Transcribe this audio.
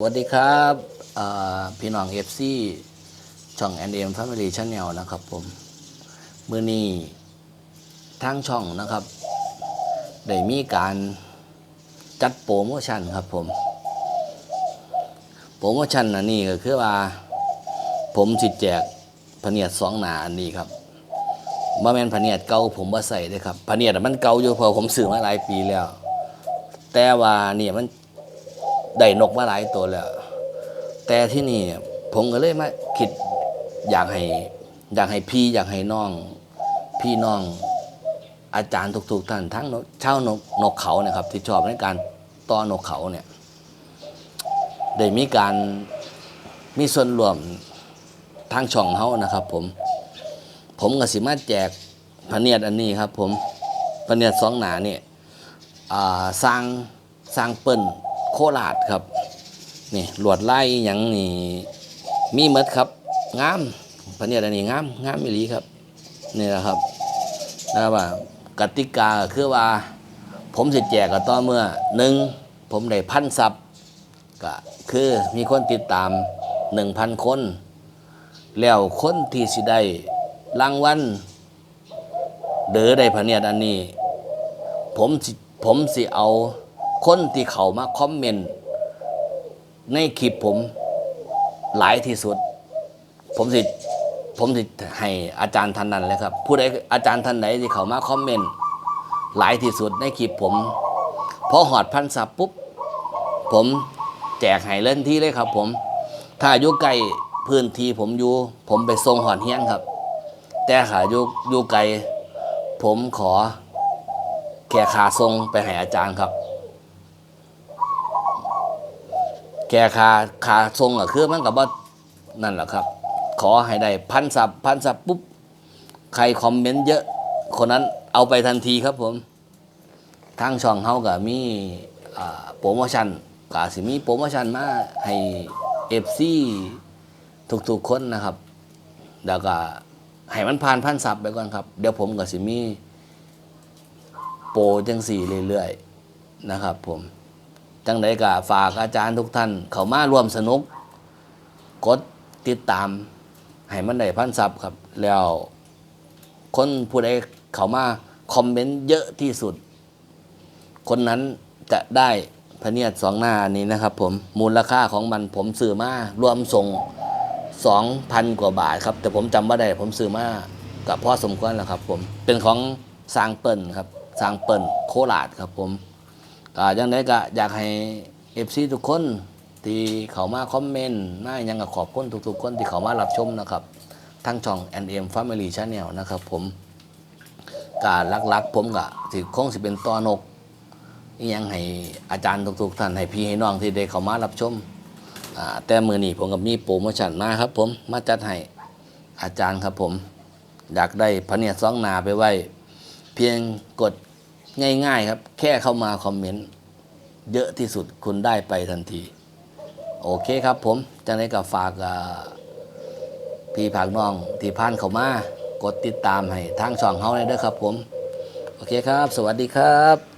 สวัสดีครับพี่น้องเอฟซีช่อง NM Family Channel นะครับผมเมื่อนี้ทางช่องนะครับ ได้มีการจัดโปรโมชั่นครับผม โปรโมชั่นอันนี้ก็คือว่า ผมสิแจกพเนียดสองหนาอันนี้ครับบ่แมนพเนียดเก่าผมบ่ใส่เลยครับพเนียดมันเก่าอยู่พอผมซื้อมาหลายปีแล้ว แต่ว่าเนี่ยมัน ได้นกมาหลายตัวแล้ว แต่ที่นี่ผมก็เลยมาคิดอยากให้อยากให้พี่อยากให้น้อง พี่น้องอาจารย์ทุกๆท่านทั้งนกเช่านกนกเขาเนี่ยครับ ที่ชอบในการต้อนกเขาเนี่ยได้มีการมีส่วนรวมทางช่องเฮานะครับ ผม ผมก็สิมาแจกพะเนียดอันนี้ครับ ผมพะเนียดสองหนาเนี่ยสร้างสร้างเปิ้น โคราชครับนี่หลวดไล่อย่างนี่มีมดครับงามพะเนียอันนี้งามงามมิลีครับนี่แหละครับแล้วว่ากติกาคือว่า ผมสิแจกก็ต่อเมื่อหนึ่งผมได้พันซับก็คือมีคนติดตามหนึ่งพันคน แล้วคนที่สิได้รางวัลเดือได้พะเนียอันนี้ ผมผมสิเอา คนที่เขามาคอมเมนต์ในคลิปผมหลายที่สุด ผมสิผมสิให้อาจารย์ท่านนั้นเลยครับผู้ใดอาจารย์ท่านไหนที่เขามาคอมเมนต์หลายที่สุดในคลิปผมพอหอดพันสับปุ๊บ ผมแจกให้เล่นที่เลยครับ ผม ถ้าอยู่ใกล้พื้นที่ผมอยู่ ผมไปส่งหอดเฮียงครับ แต่ขาอยู่อยู่ไกลผมขอแค่ขาทรงไปให้อาจารย์ครับ แค่ขาขาทรงก็คือมันกับว่านั่นแหละครับ ขอให้ได้พันสับพันสับปุ๊บ ใครคอมเมนต์เยอะ คนนั้นเอาไปทันทีครับผมทางช่องเฮาก็มีอ่าโปรโมชั่นก็สิมีโปรโมชั่นมาให้เอฟซีทุกๆคนนะครับ แล้วก็ให้มันผ่านพันสับไปก่อนครับ เดี๋ยวผมก็สิมีโปรจังสี่เรื่อยๆ นะครับผม จังใดก็ฝากอาจารย์ทุกท่าน เขามาร่วมสนุก กดติดตาม ให้มันได้พันซับครับ แล้วคนผู้ใดเขามาคอมเมนต์เยอะที่สุด คนนั้นจะได้พะเนียดสองหน้านี้นะครับ ผมมูลค่าของมันผมซื้อมารวมส่งสองพันกว่าบาทครับ แต่ผมจำไม่ได้ผมซื้อมากับพ่อสมควรแล้วครับ ผมเป็นของสางเปิ่นครับสางเปิ่นโคราชครับผม ก็ยังไงก็อยากให้เอฟซีทุกคนที่เขามาคอมเมนต์น่ายังก็ขอบคุณทุกๆคนที่เขามารับชมนะครับทั้งช่อง NM Family Channel นะครับผมการลักๆผมก็สิคงสิเป็นตัวนกยังให้อาจารย์ทุกๆท่านให้พี่ให้น้องที่ได้เข้ามารับชมแต่มือนี้ผมกับมีโปรโมชั่นมาครับผมมาจัดให้อาจารย์ครับผม อยากได้พระเนียดสองนาไปไว้ เพียงกด ง่ายๆครับ แค่เข้ามาคอมเมนต์เยอะที่สุดคุณได้ไปทันที โอเคครับผมจังได้กับฝากพี่ผักน้องที่ผ่านเข้ามากดติดตามให้ทางช่องเฮาเลยเด้อครับผม โอเคครับ สวัสดีครับ